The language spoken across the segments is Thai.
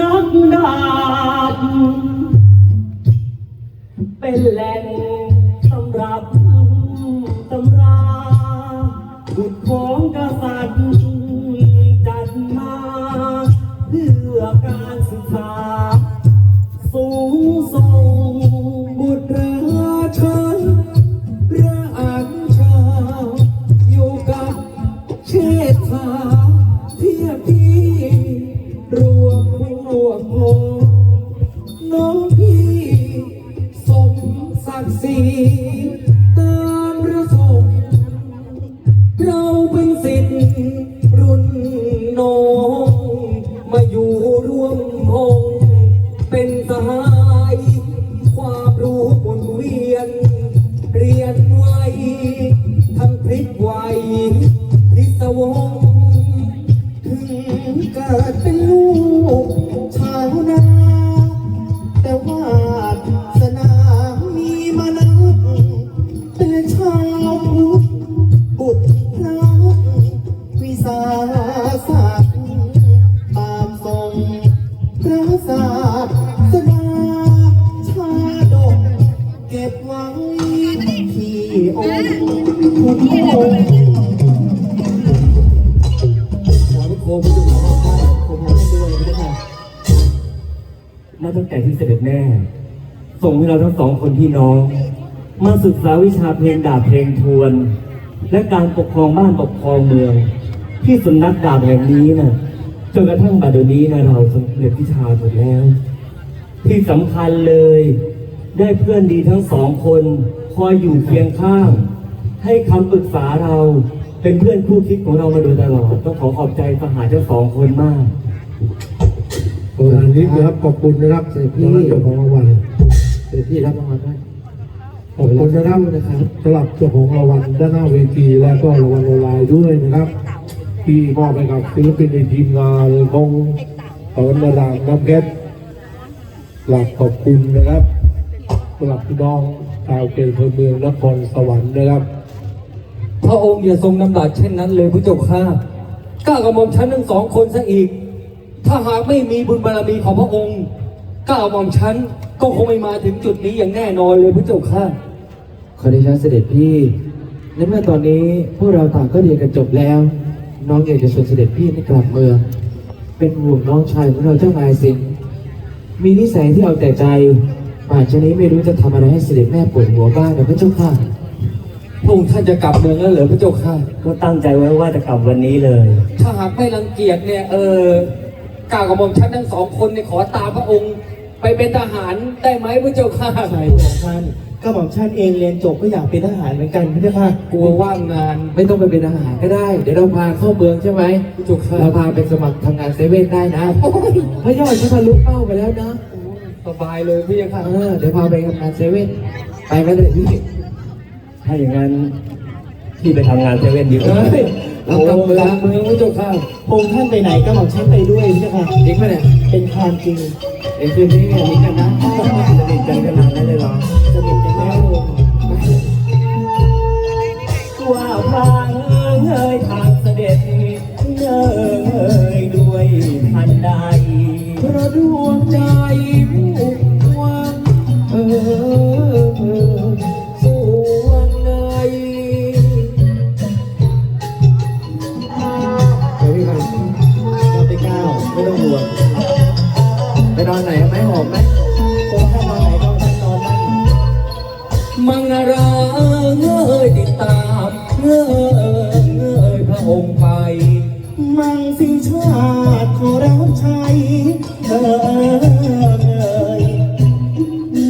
นักดาบเป็นแหล่ง ส่งให้เราทั้งสองคนพี่น้อง มาศึกษาวิชาเพลงดาบเพลงทวน และการปกครองบ้านปกครองเมือง ที่สำนักดาบแห่งนี้นะจนกระทั่งบัดเดี๋ยวนี้นะเราสำเร็จวิชาหมดแล้ว ที่สำคัญเลย ได้เพื่อนดีทั้งสองคนคอยอยู่เคียงข้าง ให้คำปรึกษาเราเป็นเพื่อนคู่คิดของเรามาโดยตลอด ต้องขอขอบใจสหายทั้งสองคนมากโบราณนี้นะครับขอบคุณนะครับเสด็จพี่เจ้าของรางวัลเดี๋ยวพี่รับรางวัลด้วยขอบคุณนะครับสำหรับเจ้าของรางวัลด้านหน้าเวทีและก็รางวัลออนไลน์ด้วยนะครับ ที่มอบให้กับศิลปินในทีมงานของสอนดารางน้ำเพชรกราบขอบคุณนะครับสำหรับพี่น้องชาวเขตอำเภอเมืองนครสวรรค์นะครับ พระองค์อย่าทรงนำหนักเช่นนั้นเลยพระเจ้าข้าก้ากระหม่อมฉันทั้งสองคนซะอีก ถ้าหากไม่มีบุญบารมีของพระองค์ก้ากระหม่อมฉัน ก็คงไม่มาถึงจุดนี้อย่างแน่นอนเลยพระเจ้าข้าขอเดชะเสด็จพี่ในเมื่อตอนนี้พวกเราต่างก็เรียนกันจบแล้ว น้องอยากจะชวนเสด็จพี่ให้กลับเมือง เป็นห่วงน้องชายของเราเจ้านายสิงห์มีนิสัยที่เอาแต่ใจป่านชนี้ไม่รู้จะทำอะไรให้เสด็จแม่ปวดหัวบ้างนะพระเจ้าค่ะพระองค์ท่านจะกลับเมืองแล้วเหรอพระเจ้าข้าก็ตั้งใจไว้ว่าจะกลับวันนี้เลย ถ้าหากไม่รังเกียจเนี่ยเออก้ากระหม่อมฉันทั้งสองคนเนี่ยขอตามพระองค์ ไปเป็นทหารได้ไหมพระเจ้าข้าใช่ของท่านก็บอกท่านเองเรียนจบก็อยากเป็นทหารเหมือนกันพี่เจ้าค่ะกลัวว่างงานไม่ต้องไปเป็นทหารก็ได้ เดี๋ยวเราพาเข้าเมืองใช่ไหมพระเจ้าข้าเราพาไปสมัครทำงานเซเว่นได้นะพระยอดเขาทะลุเป้าไปแล้วนะสบายเลยพี่ยังค่ะเออเดี๋ยวพาไปทำงานเซเว่นไปไหมเลยพี่ถ้าอย่างนั้นพี่ไปทำงานเซเว่นดีกว่าเฮ้ย โอ้เรากำเมืองเมืองพระเจ้าข้าองค์ท่านไปไหนก็บอกท่านไปด้วยพี่เจ้าค่ะจริงไหมเนี่ยเป็นความจริงเอ็นคืนนี้เนี่ยมีกันนะสนิทกันขนาดนั้น ไปนอนไหนไหมหอมไหมองค์ท่านอนไหนก็ท่นนอนนั่นมังราเงยติดตามเงยเงยพระองค์ไป มังสิชาติขอรับใช้เออเอ่ย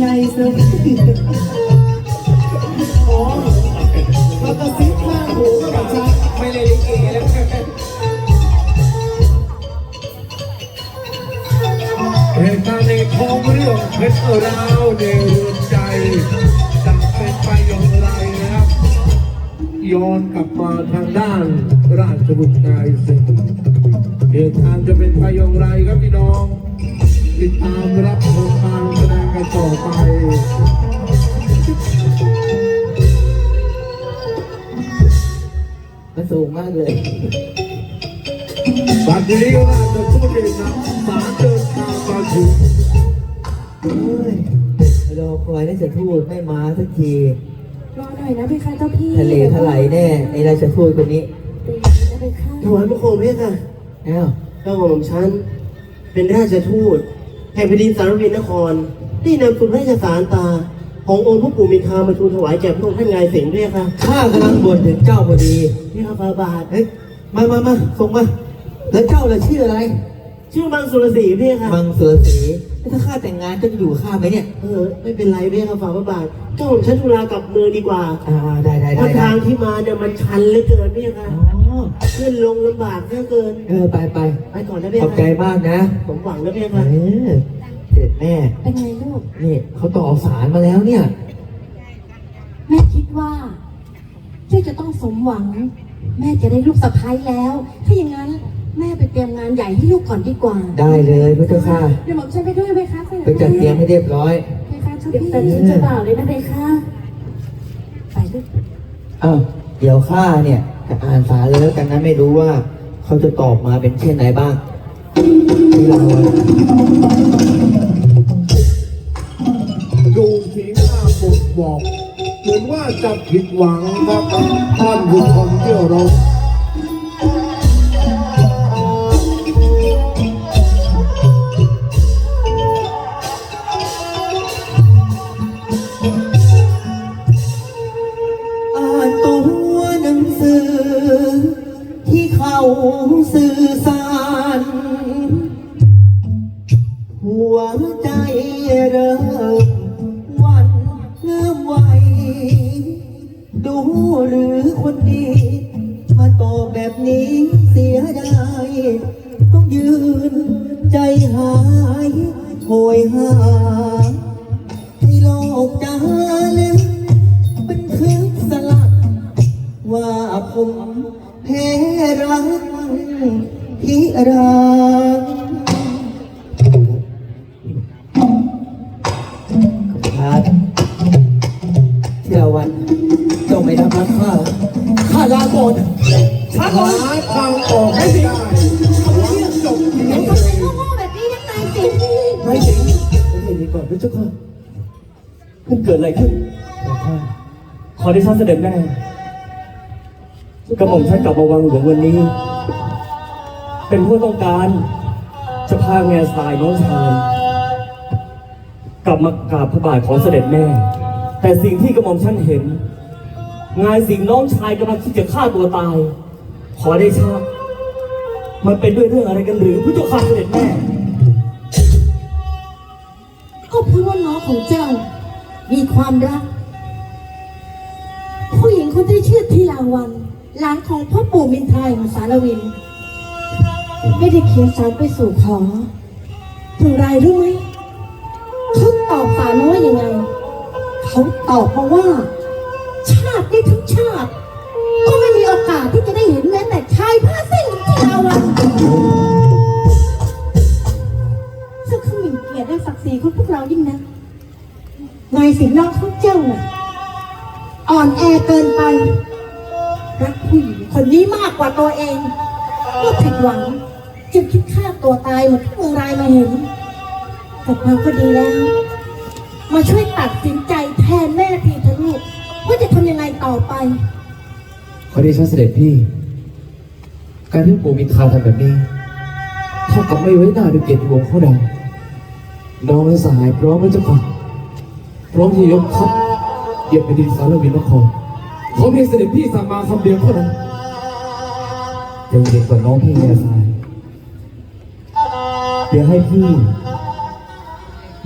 ในสวิโอ้แล้วก็ซิปข้างหูก็บอกชัดไม่เลยลิเก ทองเรื่องเพชรราวในเรือนใจจะเป็นไปอย่างไรนะครับ ย้อนกลับมาทางด้านราชบุตรนายสิงห์เหตุการณ์จะเป็นไปอย่างไรครับพี่น้อง ติดตามรับชมการแสดงกันต่อไปมันสูงมากเลยบัดนี้ราชทูตเอกนำสารเดินทางมาถึง รอคอยได้จะทูตไม่มาสักทีรอหน่อยนะพี่คะเจ้าพี่ทะเลทลายแน่ไอ้ราชทูตคนนี้เดี๋ยวจะไปฆ่าถวายพระโคมพี่ค่ะเอ้าเจ้าของฉันเป็นราชทูตแห่งแผ่นดินสารวินนคร ที่นำสุนพระราชสารตา ขององค์พระปู่มินทรามาทูลถวายแก่พระองค์ท่านนายสิงห์ด้วยค่ะข้ากำลังบ่นถึงเจ้าพอดีนี่ค่ะฟาบาทเฮ้ยมามามาส่งมาแล้วเจ้าล่ะชื่ออะไร ชื่อมังสุรศรีพี่ค่ะมังเสือสี ถ้าข้าแต่งงานก็จะอยู่กับข้าไหมเนี่ย เออไม่เป็นไรเพี่ครับฝ่าพระบาทเจ้าของฉันธุระกลับเมืองดีกว่าอ่าได้ได้เพได้ราะทางที่มาเนี่ยมันชันเหลือเกินพี่ค่ะอ๋อขึ้นลงลำบากเหลือเกิน เออไปไปไปก่อนนะพี่ขอบใจมากนะผมหวังนะพี่เอค่ะอเสร็จแม่ เป็นไงลูก นี่เขาต่อสารมาแล้วเนี่ย แม่คิดว่าเจ้าจะต้องสมหวัง แม่จะได้ลูกสะใภ้แล้ว ถ้าอย่างนั้น แม่ไปเตรียมงานใหญ่ให้ลูกก่อนดีกว่าได้เลยพระเจ้าค่ะเดี๋ยวหมอมฉันไปด้วยไหมคะเสด็จไปจัดเตรียมให้เรียบร้อยไหมคะเจ้าพี่เจ้าบ่าวเลยนะเบค่ะไปลูกอ้าวเดี๋ยวข้าเนี่ยจะอ่านสารเลยแล้วกันนะไม่รู้ว่าเขาจะตอบมาเป็นเช่นไหนบ้างที่เราดูสีหน้าบ่งบอก เหมือนว่าจะผิดหวังครับท่านผู้ชมที่เรา ดูหรือคนดี มาตอบแบบนี้เสียดายต้องยืนใจหายโหยหาให้โลกจาลึกบันทึกสลัก ว่าผมแพ้รักที่รัก อได้ชันเสด็จแม่กระหม่อมฉันกลับมาวังหลวงวันนี้ เป็นผู้ต้องการ จะพาแง่สายน้องชายกลับมากราบพระบาทของเสด็จแม่ แต่สิ่งที่กระหม่อมฉันเห็น งานสิ่งน้องชายกำลังที่จะฆ่าตัวตาย ขอได้ชามันเป็นด้วยเรื่องอะไรกันหรือผู้เจ้าข้าเสด็จแม่ก็เพราะว่าน้องของเจ้ามีความรัก คนที่ชื่อทีลาวัน หลานของพ่อปู่มินทายของสารวิน ไม่ได้เขียนสารไปสู่ขอถึงไรรู้ไหมเขาตอบสารว่ายังไง เขาตอบมาว่า ชาติได้ทั้งชาติ ก็ไม่มีโอกาสที่จะได้เห็นแม้แต่ชายผ้าเส้นทีลาวันซึ่งเขาหมิ่นเกียรติและศักดิ์ศรีของพวกเรายิ่งนะนายสิงห์น้องของเจ้าน่ะ อนแอเกินไป รักผู้หญิงคนนี้มากกว่าตัวเองก็ผิดหวังจึงคิดฆ่าตัวตายเหมือนที่เมืองรายมาเห็นแต่เราก็ดีแล้ว มาช่วยตัดสินใจแทนแม่ทีเถอะลูกว่าจะทำยังไงต่อไป ขอได้ชันเสด็จพี่ การที่ปู่มินทราทำแบบนี้เท่ากับไม่ไว้หน้าดูเกียรติวงศ์เขาดังน้องและสหายพร้อมพระเจ้าค่ะพร้อมที่ยกทัพ เยียบแผ่นดินสารวินนครเขอเพียงเสด็จพี่สั่งมาคำเดียวเท่านั้นใจเย็นกว่าน้องพี่แง่ทรายเดี๋ยวให้พี่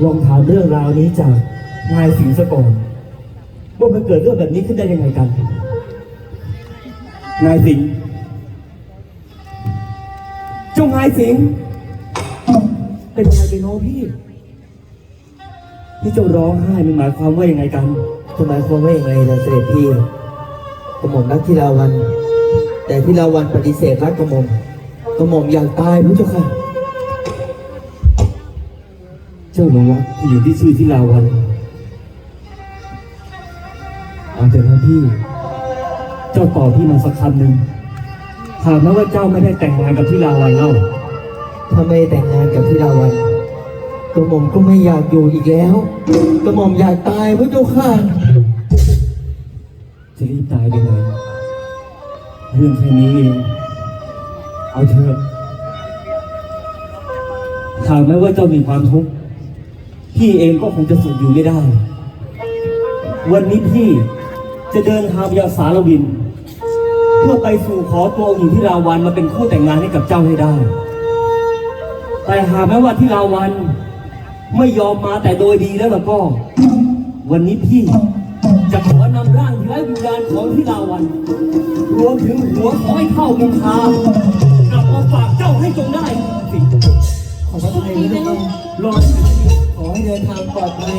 ลองถามเรื่องราวนี้จากนายสิงห์สะก่อนว่ามันเกิดเรื่องแบบนี้ขึ้นได้ยังไงกัน นายสิงห์เจ้านายสิงห์เป็นอะไรไปน้องพี่ ที่เจ้าร้องไห้มันหมายความว่ายังไงกัน จะหมายความว่าอย่างไรล่ะเสด็จพี่กระหม่อมรักที่ลาวัน แต่ที่ลาวันปฏิเสธรักกระหม่อมกระหม่อมอยากตายพระเจ้าค่ะ เจ้าหลงรักผู้หญิงที่ชื่อที่ลาวันเอาแต่นะพี่ เจ้าตอบพี่มาสักคำหนึ่งถามนะว่าเจ้าไม่ได้แต่งงานกับที่ลาวันเล่าถ้าไม่แต่งงานกับที่ลาวันกระหม่อมก็ไม่อยากอยู่อีกแล้ว กระหม่อมอยากตายพระเจ้าค่ะ จะรีบตายไปไหน เรื่องแค่นี้เองเอาเถอะถามแม้ว่าเจ้ามีความทุกข์พี่เองก็คงจะสุขอยู่ไม่ได้ วันนี้พี่จะเดินทางไปยังสารวิน เพื่อไปสู่ขอตัวองค์หญิงที่ราวันมาเป็นคู่แต่งงานให้กับเจ้าให้ได้ แต่หากแม้ว่าที่ราวันไม่ยอมมาแต่โดยดีแล้วก็ วันนี้พี่จะขอ เหนืออยู่านของทิลาวัน รวมถึงหัวขอให้เข้ามุงคากลับมาฝากเจ้าให้จงได้ขอพระไทยนะรอขอให้เดินทางปลอดภัย